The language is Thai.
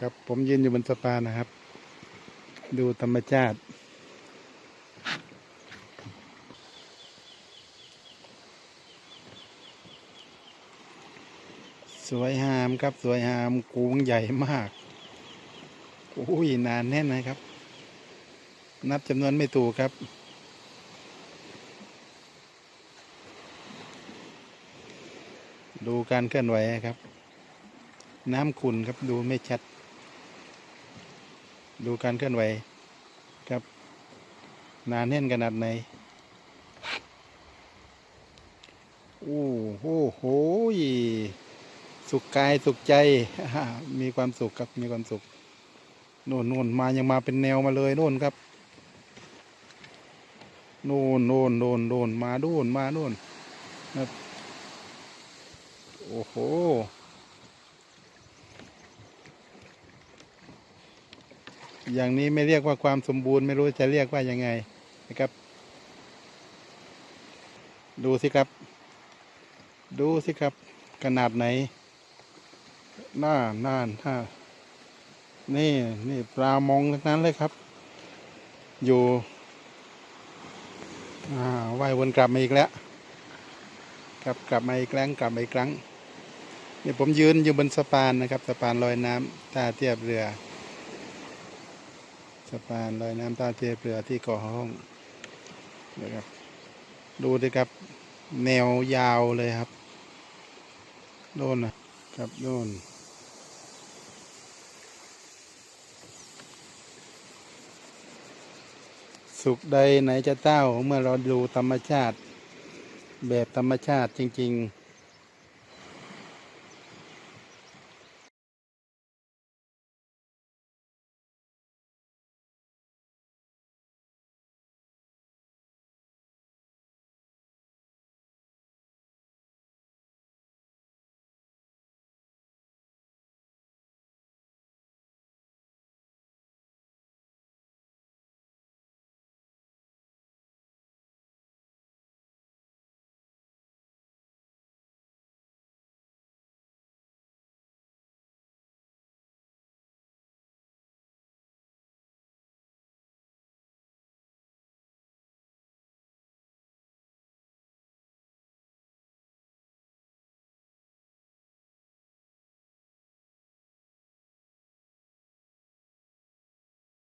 ครับผมยืนอยู่บนสะพานนะครับ ดูธรรมชาติ สวยงามครับสวยงามกูงใหญ่มากโอ้ยนานแน่นนะครับ นับจำนวนไม่ถูกครับ ดูการเคลื่อนไหวครับน้ำขุ่นครับดูไม่ชัด ดูการเคลื่อนไหวครับหนาแน่นขนาดไหนโอ้โหโหยสุขกายสุขใจ มีความสุขครับมีความสุขโน่นโน่นมายังมาเป็นแนวมาเลยโน่นครับโน่นโน่นโน่นโน่นมาโน่นมาโน่นครับโอ้โห อย่างนี้ไม่เรียกว่าความสมบูรณ์ไม่รู้จะเรียกว่ายังไงนะครับ ดูสิครับ ดูสิครับ ขนาดไหนหน่าหน่านท่านี่นี่ปลามองทั้งนั้นเลยครับ อยู่ว่ายวนกลับมาอีกแล้วกลับกลับมาอีกครั้งกลับมาอีกครั้งเนี่ยผมยืนอยู่บนสะพานนะครับสะพานลอยน้ำท่าเทียบเรือ สะพานลอยน้ำตาเทียบเรือที่เกาะห้องนะครับ ดูดิครับ แนวยาวเลยครับโน่นนะครับโน่นสุขใดไหนจะเต้าเมื่อเราดูธรรมชาติ แบบธรรมชาติจริง ๆ